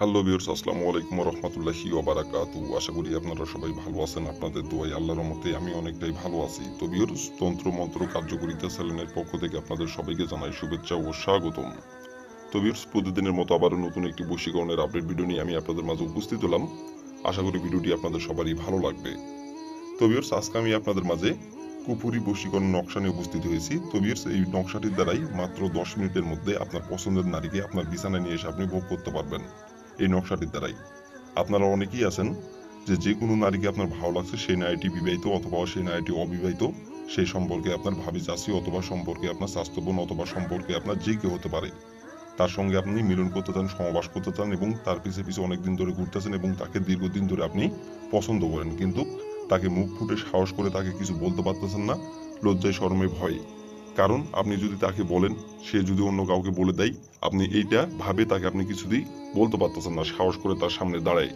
Hello বিয়র্স আসসালামু আলাইকুম রহমতুল্লাহি ওবারাকাতু। আশা করি আপনারা সবাই ভালো আছেন, আপনাদের দোয়াই আল্লাহর মতে আমি অনেকটাই ভালো আছি। তো বিয়র্স তন্ত্র মন্ত্র কার্যকরিতা চ্যানেলের পক্ষ থেকে আপনাদের সবাইকে জানাই শুভেচ্ছা ও স্বাগতম। তো বিয়র্স প্রতিদিনের মতো আবারও নতুন একটি বশীকরণের আপডেট ভিডিও নিয়ে আমি আপনাদের মাঝে উপস্থিত হলাম। আশা করি ভিডিওটি আপনাদের সবারই ভালো লাগবে। তো বিয়র্স আজকে আমি আপনাদের মাঝে কুপুরি বশীকরণ নকশা নিয়ে উপস্থিত হয়েছি। তো বিয়র্স এই নকশাটির দ্বারাই মাত্র দশ মিনিটের মধ্যে আপনার পছন্দের নারীকে আপনার বিছানায় নিয়ে এসে আপনি ভোগ করতে পারবেন। এই নকশাটির দ্বারাই। আপনারা অনেকেই আছেন যে যে কোনো নারীকে আপনার ভালো লাগছে সেই নারীটি বিবাহিত অথবা সেই নারীটি অবিবাহিত, সেই সম্পর্কে আপনার ভাবি চাষি অথবা সম্পর্কে আপনার স্বাস্থ্যবোন অথবা সম্পর্কে আপনার যে কেউ হতে পারে। তার সঙ্গে আপনি মিলন করতে চান, সমাবাস করতে চান এবং তার পিছে পিছে অনেকদিন ধরে ঘুরতেছেন এবং তাকে দীর্ঘদিন ধরে আপনি পছন্দ করেন। কিন্তু তাকে মুখ ফুটে সাহস করে তাকে কিছু বলতে পারতেছেন না। লজ্জায়, শরমে, ভয়ে। কারণ আপনি যদি তাকে বলেন, সে যদি অন্য কাউকে বলে দেয়, আপনি এইটা ভাবে তাকে আপনি কিছুতেই বলতে পারতেছেন না, সাহস করে তার সামনে দাঁড়ায়।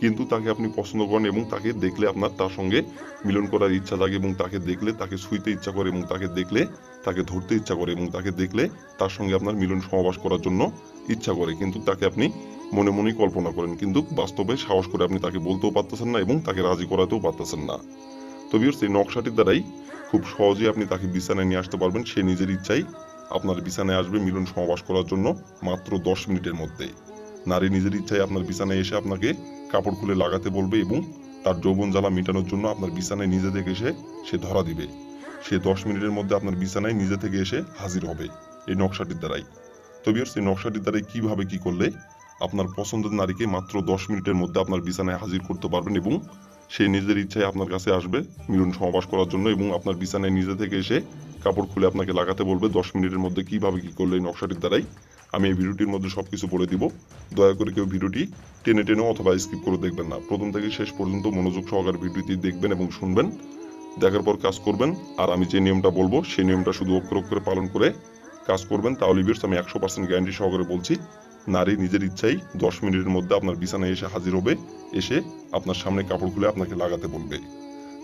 কিন্তু তাকে আপনি পছন্দ করেন এবং তাকে দেখলে আপনার তার সঙ্গে মিলন করার ইচ্ছা জাগে এবং তাকে দেখলে, তাকে ছুঁইতে ইচ্ছা করে এবং তাকে দেখলে, তাকে ধরতে ইচ্ছা করে এবং তাকে দেখলে তার সঙ্গে আপনার মিলন সমাবাস করার জন্য ইচ্ছা করে। কিন্তু তাকে আপনি মনে মনেই কল্পনা করেন, কিন্তু বাস্তবে সাহস করে আপনি তাকে বলতেও পারতেছেন না এবং তাকে রাজি করাতেও পারতেছেন না। তো বিয়র্স এই নকশাটির দ্বারাই খুব সহজেই আপনি তাকে বিছানায় নিয়ে আসতে পারবেন। সে নিজের ইচ্ছাই আপনার বিছানায় আসবে মিলন সমাবাস করার জন্য মাত্র দশ মিনিটের মধ্যে। নারী নিজের ইচ্ছায় আপনার বিছানায় এসে আপনাকে কাপড় খুলে লাগাতে বলবে এবং তার যৌবন জ্বালা মেটানোর জন্য আপনার বিছানায় নিজে থেকে এসে সে ধরা দিবে। সে দশ মিনিটের মধ্যে আপনার বিছানায় নিজে থেকে এসে হাজির হবে এই নকশাটির দ্বারাই। তো বিয়ার্স এই নকশাটির দ্বারাই কীভাবে কি করলে আপনার পছন্দের নারীকে মাত্র দশ মিনিটের মধ্যে আপনার বিছানায় হাজির করতে পারবেন এবং সে নিজের ইচ্ছায় আপনার কাছে আসবে, মিলন সমাবাস করার জন্য এবং আপনার বিছানায় নিজে থেকে এসে কাপড় খুলে আপনাকে লাগাতে বলবে দশ মিনিটের মধ্যে কীভাবে কি করলে এই নকশাটির দ্বারাই আমি এই ভিডিওটির মধ্যে সব কিছু বলে দিব। দয়া করে কেউ ভিডিওটি টেনে টেনে অথবা স্কিপ করে দেখবেন না। প্রথম থেকে শেষ পর্যন্ত মনোযোগ সহকারে ভিডিওটি দেখবেন এবং শুনবেন, দেখার পর কাজ করবেন। আর আমি যে নিয়মটা বলব, সেই নিয়মটা শুধু অক্ষর অক্ষরে পালন করে কাজ করবেন। তাহলে বিয়ার্স আমি একশো পার্সেন্ট গ্যারান্টি সহকারে বলছি, নারী নিজের ইচ্ছাই দশ মিনিটের মধ্যে আপনার বিছানায় এসে হাজির হবে, এসে আপনার সামনে কাপড় খুলে আপনাকে লাগাতে বলবে।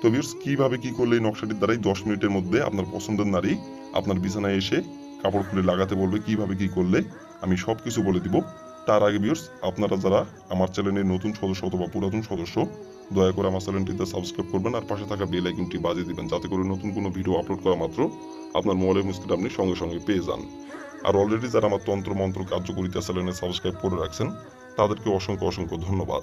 তো বিয়ার্স কীভাবে কি করলে এই নকশাটির দ্বারাই দশ মিনিটের মধ্যে আপনার পছন্দের নারী আপনার বিছানায় এসে কাপড় খুলে লাগাতে বলবে, কীভাবে কি করলে? আমি সব কিছু বলে দিব। তার আগে বিয়ার্স আপনারা যারা আমার চ্যানেলের নতুন সদস্য অথবা পুরাতন সদস্য, দয়া করে আমার চ্যানেলটিতে সাবস্ক্রাইব করবেন আর পাশে থাকা বেল আইকনটি বাজিয়ে দিবেন, যাতে করে নতুন কোনো ভিডিও আপলোড করা মাত্র আপনার মোবাইলের মুস্কিটা আপনি সঙ্গে সঙ্গে পেয়ে যান। আর অলরেডি যারা আমার তন্ত্র মন্ত্র কার্যকরিতা চ্যানেলে সাবস্ক্রাইব করে রাখছেন, তাদেরকে অসংখ্য অসংখ্য ধন্যবাদ।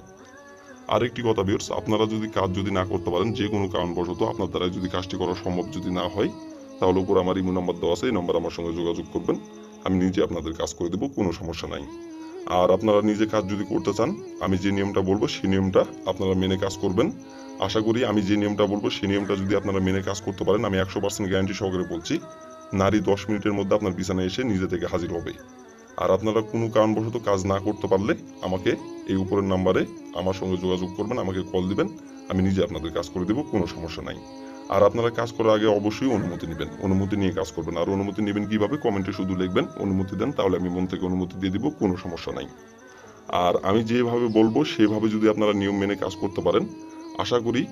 আরেকটি কথা বিয়ার্স আপনারা যদি কাজ যদি না করতে পারেন, যে কোনো কারণবশত আপনার দ্বারা যদি কাজটি করা সম্ভব যদি না হয়, তাহলে উপর আমার ইমো নাম্বার দেওয়া আছে, এই নাম্বার আমার সঙ্গে যোগাযোগ করবেন। আমি নিজে আপনাদের কাজ করে দেবো, কোনো সমস্যা নাই। আর আপনারা নিজে কাজ যদি করতে চান, আমি যে নিয়মটা বলব সেই নিয়মটা আপনারা মেনে কাজ করবেন। আশা করি আমি যে নিয়মটা বলব সেই নিয়মটা যদি আপনারা মেনে কাজ করতে পারেন, আমি একশো পার্সেন্ট গ্যারান্টি সহকারে বলছি, নারী দশ মিনিটের মধ্যে আপনার বিছানায় এসে নিজে থেকে হাজির হবে। আর আপনারা কোনো কারণবশত কাজ না করতে পারলে আমাকে এই উপরের নাম্বারে আমার সঙ্গে যোগাযোগ করবেন, আমাকে কল দিবেন, আমি নিজে আপনাদের কাজ করে দেবো, কোনো সমস্যা নাই। আর আপনারা কাজ করার আগে অবশ্যই অনুমতি নেবেন, অনুমতি নিয়ে কাজ করবেন। আর অনুমতি নেবেন কীভাবে? কমেন্টে শুধু লিখবেন, অনুমতি দেন, তাহলে আমি মন থেকে অনুমতি দিয়ে দিব, কোনো সমস্যা নাই। আর আমি যেভাবে বলব, সেভাবে যদি আপনারা নিয়ম মেনে কাজ করতে পারেন, আশা করি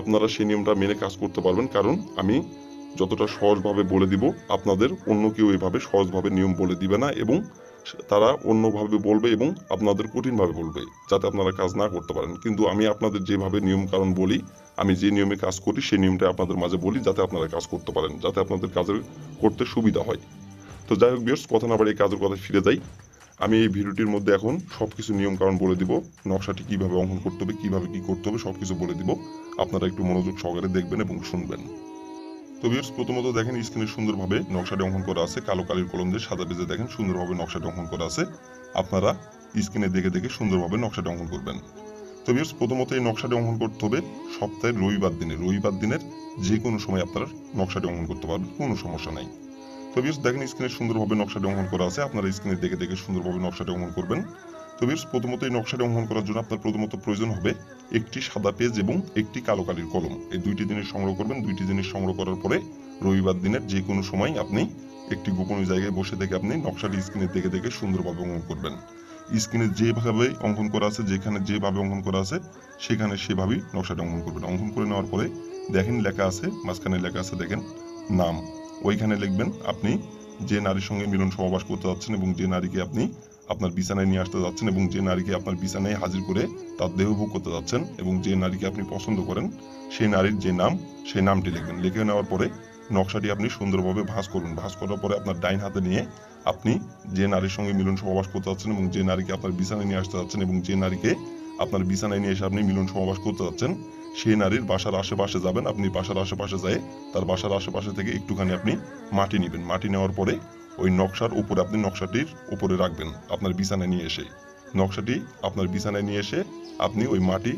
আপনারা সেই নিয়মটা মেনে কাজ করতে পারবেন। কারণ আমি যতটা সহজভাবে বলে দিব, আপনাদের অন্য কেউ এভাবে সহজভাবে নিয়ম বলে দিবে না এবং তারা অন্যভাবে বলবে এবং আপনাদের কঠিনভাবে বলবে, যাতে আপনারা কাজ না করতে পারেন। কিন্তু আমি আপনাদের যেভাবে নিয়ম বলি, আমি যে নিয়মে কাজ করি, সেই নিয়মটা আপনাদের মাঝে বলি, যাতে আপনারা কাজ করতে পারেন, যাতে আপনাদের কাজের করতে সুবিধা হয়। তো যাই হোক বিয়ার্স কথা না বাড়ি কাজের কথা ফিরে যাই। আমি এই ভিডিওটির মধ্যে এখন সব কিছু নিয়ম কারণ বলে দিব, নকশাটি কীভাবে অঙ্কন করতে হবে, কীভাবে কি করতে হবে সব কিছু বলে দিব। আপনারা একটু মনোযোগ সহকারে দেখবেন এবং শুনবেন। তো বিয়ার্স প্রথমত দেখেন স্ক্রিনে সুন্দরভাবে নকশাটি অঙ্কন করা আছে। কালো কালির কলম দিয়ে সাদা পেজে দেখেন সুন্দরভাবে নকশাটি অঙ্কন করা আছে। আপনারা স্ক্রিনে দেখে দেখে সুন্দরভাবে নকশাটি অঙ্কন করবেন। তো বিয়ার্স প্রথমত এই নকশাটি অঙ্কন করতে হবে সপ্তাহের রবিবার দিনে রবিবার দিনের যে কোনো সময় আপনারা নকশাটি অঙ্কন করতে পারবেন, কোনো সমস্যা নাই। তো বিয়ার্স দেখেন স্ক্রিনে সুন্দরভাবে নকশাটি অঙ্কন করা আছে। আপনারা স্ক্রিনে দেখে দেখে সুন্দরভাবে নকশাটি অঙ্কন করবেন। তো প্রথমত এই নকশাটি অঙ্কন করার জন্য আপনার প্রথমত প্রয়োজন হবে একটি সাদা পেজ এবং একটি কালো কালির কলম। এই দুইটি জিনিস সংগ্রহ করবেন। দুইটি জিনিস সংগ্রহ করার পরে রবিবার দিনের যে কোনো সময় আপনি একটি গোপনীয় জায়গায় বসে থেকে আপনি নকশাটি স্ক্রিনে দেখে দেখে সুন্দরভাবে অঙ্কন করবেন। স্ক্রিনে যেভাবে অঙ্কন করা আছে, যেখানে যেভাবে অঙ্কন করা আছে, সেখানে সেভাবেই নকশাটা অঙ্কন করবেন। অঙ্কন করে নেওয়ার পরে দেখেন লেখা আছে, মাঝখানে লেখা আছে দেখেন নাম। ওইখানে লিখবেন আপনি যে নারীর সঙ্গে মিলন সহবাস করতে যাচ্ছেন এবং যে নারীকে আপনি আপনার বিছানায় নিয়ে আসতে যাচ্ছেন এবং যে নারীকে আপনার বিছানায় হাজির করে তার দেহ ভোগ করতে যাচ্ছেন এবং যে নারীকে আপনি পছন্দ করেন, সেই নারীর যে নাম, সেই নামটি লিখবেন। লিখে নেওয়ার পরে নকশাটি আপনি সুন্দরভাবে ভাঁজ করুন। ভাঁজ করার পরে আপনার ডাইন হাতে নিয়ে আপনি যে নারীর সঙ্গে মিলন সহবাস করতে যাচ্ছেন এবং যে নারীকে আপনার বিছানায় নিয়ে আসতে যাচ্ছেন এবং যে নারীকে আপনার বিছানায় নিয়ে এসে আপনি মিলন সহবাস করতে যাচ্ছেন, সেই নারীর বাসার আশেপাশে যাবেন। আপনি বাসার আশেপাশে যায় তার বাসার আশেপাশে থেকে একটুখানি আপনি মাটি নেবেন। মাটি নেওয়ার পরে ওই নকশার উপরে আপনি নকশাটির উপরে রাখবেন, আপনার বিছানায় নিয়ে এসে। নকশাটি আপনার বিছানায় নিয়ে এসে আপনি ওই মাটি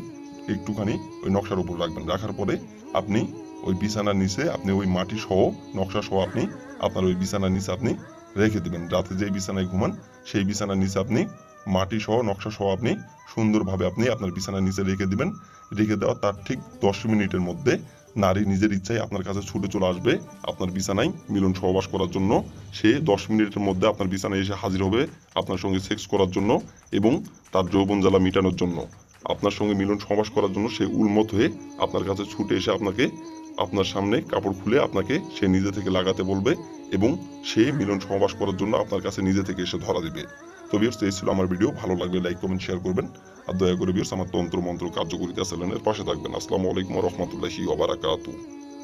একটুখানি ওই নকশার উপর রাখবেন। রাখার পরে আপনি ওই বিছানার নিচে আপনি ওই মাটি সহ, নকশা সহ আপনি আপনার ওই বিছানার নিচে আপনি রেখে দেবেন। রাতে যে বিছানায় ঘুমান, সেই বিছানার নিচে আপনি মাটি সহ, নকশা সহ আপনি সুন্দরভাবে আপনি আপনার বিছানার নিচে রেখে দিবেন। রেখে দেওয়া তার ঠিক দশ মিনিটের মধ্যে নারী নিজের ইচ্ছায় আপনার কাছে ছুটে চলে আসবে, আপনার বিছানায় মিলন সহবাস করার জন্য। সে দশ মিনিটের মধ্যে আপনার বিছানায় এসে হাজির হবে আপনার সঙ্গে সেক্স করার জন্য এবং তার যৌবন জ্বালা মেটানোর জন্য। আপনার সঙ্গে মিলন সহবাস করার জন্য সে উন্মত হয়ে আপনার কাছে ছুটে এসে আপনাকে আপনার সামনে কাপড় খুলে আপনাকে সে নিজে থেকে লাগাতে বলবে এবং সে মিলন সহবাস করার জন্য আপনার কাছে নিজে থেকে এসে ধরা দিবে। তো এই ছিল আমার ভিডিও ভালো লাগলে লাইক কমেন্ট শেয়ার করবেন। আর দয়া করে আমার তন্ত্র মন্ত্র কার্যকরিতা চ্যানেলের পাশে থাকবেন। আসসালামু আলাইকুম রহমতুল্লাহি ওবারাকাতু